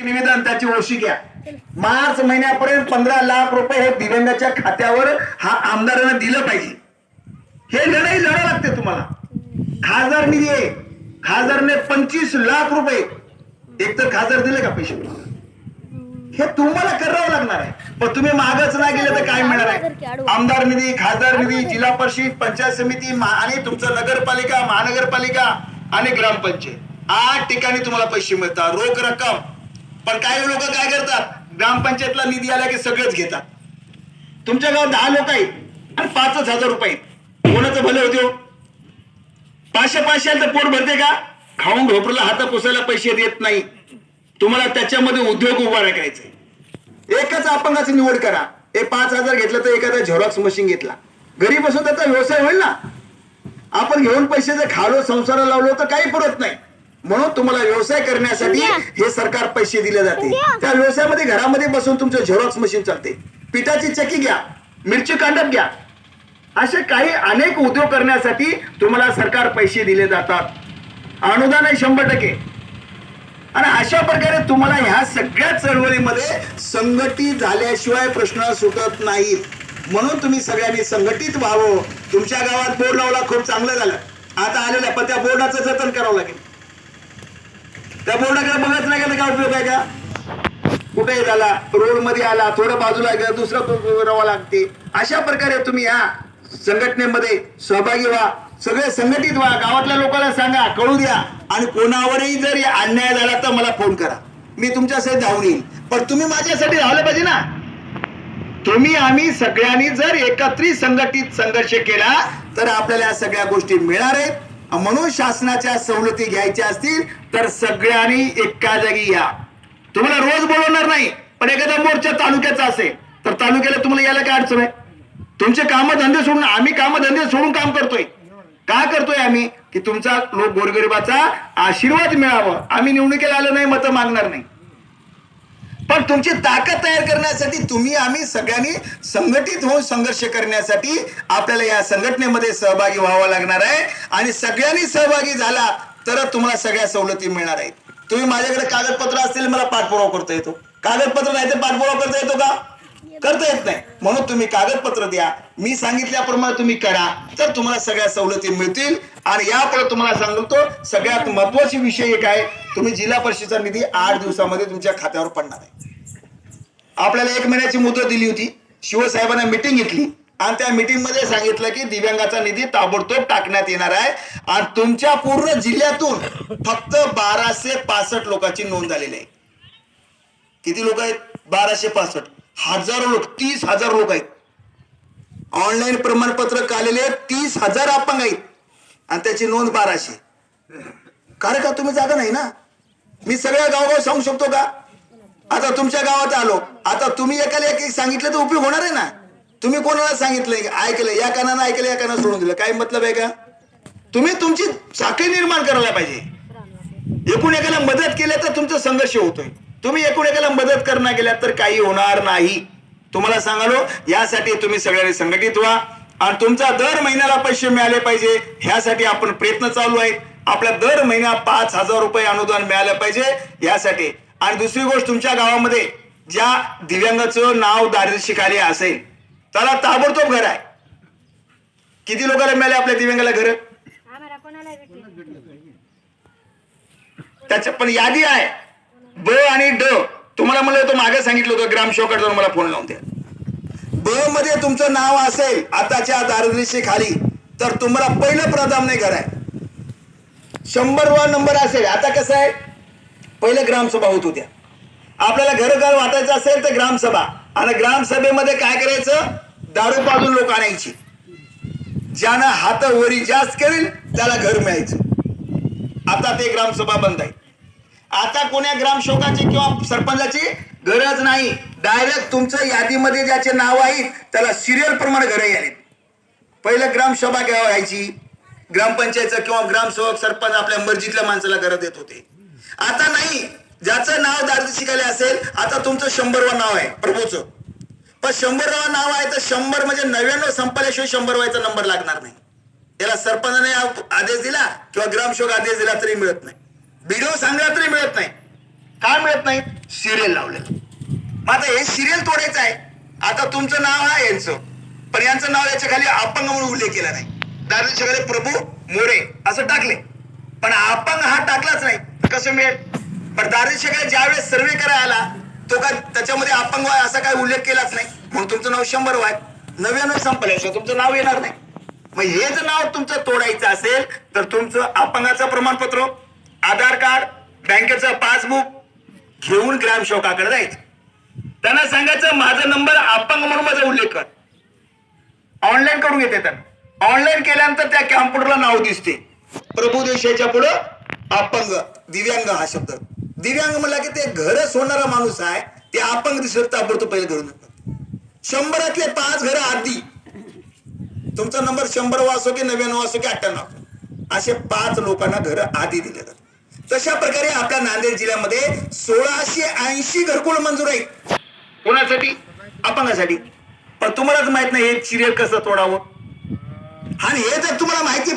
निवेदन त्याची ओळशी घ्या. मार्च महिन्यापर्यंत पंधरा लाख रुपये हे दिव्यांगाच्या खात्यावर हा आमदारांना दिलं पाहिजे. हे लढाई लढा लागते तुम्हाला. खासदार निधी आहे खासदारने पंचवीस लाख रुपये. एक तर खासदार दिले का पैसे? हे तुम्हाला करावं लागणार आहे. पण तुम्ही मागच नाही गेले तर काय मिळणार आहे? आमदार निधी खासदार निधी जिल्हा परिषद पंचायत समिती आणि तुमचं नगरपालिका महानगरपालिका आणि ग्रामपंचायत. आठ ठिकाणी तुम्हाला पैसे मिळतात. रोख रक्कम. पण काही लोक काय करतात? ग्रामपंचायतला निधी आला की सगळंच घेतात. तुमच्या गावात दहा लोक आहेत आणि पाचच हजार रुपये कोणाचं भलं होते हो? पाचशे पाचशे तर पोट भरते का? खाऊन घोपरला हात पुसायला पैसे देत नाही. तुम्हाला त्याच्यामध्ये उद्योग उभा राखायचे एकच अपंगाची निवड करा. हे पाच हजार घेतलं तर एखादा झेरॉक्स मशीन घेतला. घरी बसून त्याचा व्यवसाय होईल ना. आपण घेऊन पैसे जर खालो संसाराला लावलो तर काही पुरत नाही. म्हणून तुम्हाला व्यवसाय करण्यासाठी हे सरकार पैसे दिले जाते. त्या व्यवसायामध्ये घरामध्ये बसून तुमचं झेरॉक्स मशीन चालते. पिठाची चक्की घ्या मिरची कांडप घ्या. असे काही अनेक उद्योग करण्यासाठी तुम्हाला सरकार पैसे दिले जातात. अनुदान आहे शंभर टक्के. आणि अशा प्रकारे तुम्हाला ह्या सगळ्या चळवळीमध्ये संघटित झाल्याशिवाय प्रश्न सुटत नाहीत. म्हणून तुम्ही सगळ्यांनी संघटित व्हावं. तुमच्या गावात बोर्ड लावला खूप चांगलं झालं. आता आलेलं आहे, पण त्या बोर्डाचं जतन करावं लागेल. त्या बोर्डाकडे बघत नाही का? तर काय उपयोग आहे का? कुठे झाला रोडमध्ये आला थोडं बाजूला गेला दुसरं रवा लागते. अशा प्रकारे तुम्ही या संघटनेमध्ये सहभागी व्हा. सगळे संघटित व्हा. गावातल्या लोकांना सांगा कळू द्या. आणि कोणावरही जर अन्याय झाला तर मला फोन करा. मी तुमच्यासाठी धावून येईल पण तुम्ही माझ्यासाठी धावलं पाहिजे ना. तुम्ही आम्ही सगळ्यांनी जर एकत्रित संघटित संघर्ष केला तर आपल्याला या सगळ्या गोष्टी मिळणार आहेत. म्हणून शासनाच्या सवलती घ्यायच्या असतील तर सगळ्यांनी एका जागी या. तुम्हाला रोज बोलवणार नाही पण एखादा मोर्चा तालुक्याचा असेल तर तालुक्याला तुम्हाला यायला काय अडचण आहे? तुमचे कामधंदे सोडून आम्ही कामधंदे सोडून काम करतोय. का करतोय आम्ही? की तुमचा लोक गोरगरिबाचा आशीर्वाद मिळावा. आम्ही निवडणुकीला आलो नाही मतं मागणार नाही. पण तुमची ताकद तयार करण्यासाठी तुम्ही आम्ही सगळ्यांनी संघटित होऊन संघर्ष करण्यासाठी आपल्याला या संघटनेमध्ये सहभागी व्हावं लागणार आहे. आणि सगळ्यांनी सहभागी झाला तर तुम्हाला सगळ्या सवलती मिळणार आहेत. तुम्ही माझ्याकडे कागदपत्र असतील मला पाठपुरावा करता येतो. कागदपत्र नाही तर पाठपुरावा करता येतो का? करता येत नाही. म्हणून तुम्ही कागदपत्र द्या. मी सांगितल्याप्रमाणे तुम्ही करा तर तुम्हाला सगळ्या सवलती मिळतील. आणि यापुढे तुम्हाला सांगतो सगळ्यात महत्वाची विषय एक आहे तुम्ही जिल्हा परिषदेचा निधी आठ दिवसामध्ये तुमच्या खात्यावर पडणार आहे. आपल्याला एक महिन्याची मुदत दिली होती शिवसाहेबांना मिटिंग घेतली आणि त्या मिटिंगमध्ये सांगितलं की दिव्यांगाचा निधी ताबडतोब टाकण्यात येणार आहे आणि तुमच्या पूर्ण जिल्ह्यातून फक्त बाराशे पासष्ट लोकांची नोंद झालेली आहे. किती लोक आहेत? बाराशे पासष्ट. हजारो लोक तीस हजार लोक आहेत. ऑनलाईन प्रमाणपत्र काढलेले तीस हजार अपंग आहेत. आणि त्याची नोंद बाराशे. कारण का तुम्ही जागा नाही ना? मी सगळ्या गावगाव सांगू शकतो का? आता तुमच्या गावात आलो. आता तुम्ही एकाला एक एक सांगितलं तर उपयोग होणार आहे ना? तुम्ही कोणाला सांगितलं ऐकलं या कानानं ऐकलं या कानानं सोडून दिलं. काय मतलब आहे का? तुम्ही तुमची साखळी निर्माण करायला पाहिजे. एकूण एकाला मदत केल्या तर तुमचा संघर्ष होतोय. तुम्ही एकूण एकाला मदत करणार गेल्या तर काही होणार नाही. तुम्हाला सांगालो यासाठी तुम्ही सगळ्यांनी संघटित व्हा. आणि तुमचा दर महिन्याला पैसे मिळाले पाहिजे ह्यासाठी आपण प्रयत्न चालू आहेत. आपल्या दर महिन्या पाच हजार रुपये अनुदान मिळालं पाहिजे यासाठी. आणि दुसरी गोष्ट तुमच्या गावामध्ये ज्या दिव्यांगाचं नाव दारिद्र्यशिखाली असेल त्याला ताबडतोब घर आहे. किती लोकांना मिळाले आपल्या दिव्यांगाला घर? त्याच्या पण यादी आहे. ब आणि ड. तुम्हाला म्हणलं होतं मागे सांगितलं होतं ग्रामसेवकात जाऊन मला फोन लावून द्या. ब मध्ये तुमचं नाव असेल आताच्या दारिद्र्यशी खाली तर तुम्हाला पहिलं प्राधान्य घर आहे. शंभर वा नंबर असेल आता कसं आहे? पहिले ग्रामसभा होत होत्या. आपल्याला घर घर वाटायचं असेल तर ग्रामसभा. आणि ग्रामसभेमध्ये काय करायचं? दारू पाजून लोक आणायची. ज्यानं हात वरी जास्त करेल त्याला घर मिळायचं. आता ते ग्रामसभा बंद आहे. आता कोण्या ग्रामसेवकाची किंवा सरपंचाची गरज नाही. डायरेक्ट तुमचं यादीमध्ये ज्याचे नाव आहेत त्याला सिरियल प्रमाणे घरं यायलेत पहिलं ग्रामसभा घ्यावायची ग्रामपंचायतचं किंवा ग्रामसेवक सरपंच आपल्या मर्जीतल्या माणसाला घरं देत होते. आता नाही. ज्याचं नाव दारिद्र्य शिकायला असेल आता तुमचं शंभरवा नाव आहे प्रभूचं. पण शंभरवा नाव आहे तर शंभर म्हणजे नव्याण्णव संपल्याशिवाय शंभर व्हायचा नंबर लागणार नाही. त्याला सरपंचाने आदेश दिला किंवा ग्रामसेवक आदेश दिला तरी मिळत नाही. बीडीओ सांगला तरी मिळत नाही. काय मिळत नाही? सिरियल लावले. मग आता हे सिरियल तोडायचं आहे. आता तुमचं नाव आहे यांचं. पण यांचं नाव याच्या खाली अपंग म्हणून उल्लेख केला नाही. दारूच्या खाली प्रभू मोरे असं टाकले. पण अपंग हा टाकलाच नाही. कसं मिळेल? पण दारूच्या खाली ज्यावेळेस सर्वे करायला आला तो काय त्याच्यामध्ये अपंग व्हाय असा काय उल्लेख केलाच नाही. म्हणून तुमचं नाव शंभर व्हाय. नव्यानं संपल्याशिवाय तुमचं नाव येणार नाही. मग हे जर नाव तुमचं तोडायचं असेल तर तुमचं अपंगाचं प्रमाणपत्र आधार कार्ड बँकेचं पासबुक घेऊन ग्रामसेवकाकडे जायचं. त्यांना सांगायचं माझा नंबर अपंग म्हणून माझा उल्लेख कर. ऑनलाईन करून घेते त्यांना. ऑनलाईन केल्यानंतर त्या कॅम्प्युटरला नाव दिसते. प्रभू देशाच्या पुढं अपंग दिव्यांग हा शब्द. दिव्यांग म्हणला की ते घर होणारा माणूस आहे ते अपंग दिसत ताबडतोब पहिले घरून शंभरातले पाच घर आधी. तुमचा नंबर शंभर असो की नव्याण्णव असो की अठ्ठ्याण्णव. असे पाच लोकांना घर आधी दिले जातात तशा प्रकारे आपल्या नांदेड जिल्ह्यामध्ये सोळाशे ऐंशी घरकुल मंजूर आहे कोणासाठी? अपंगासाठी पण तुम्हालाच माहीत नाही हे सिरियल कसं तोडावं. आणि हे जर तुम्हाला माहिती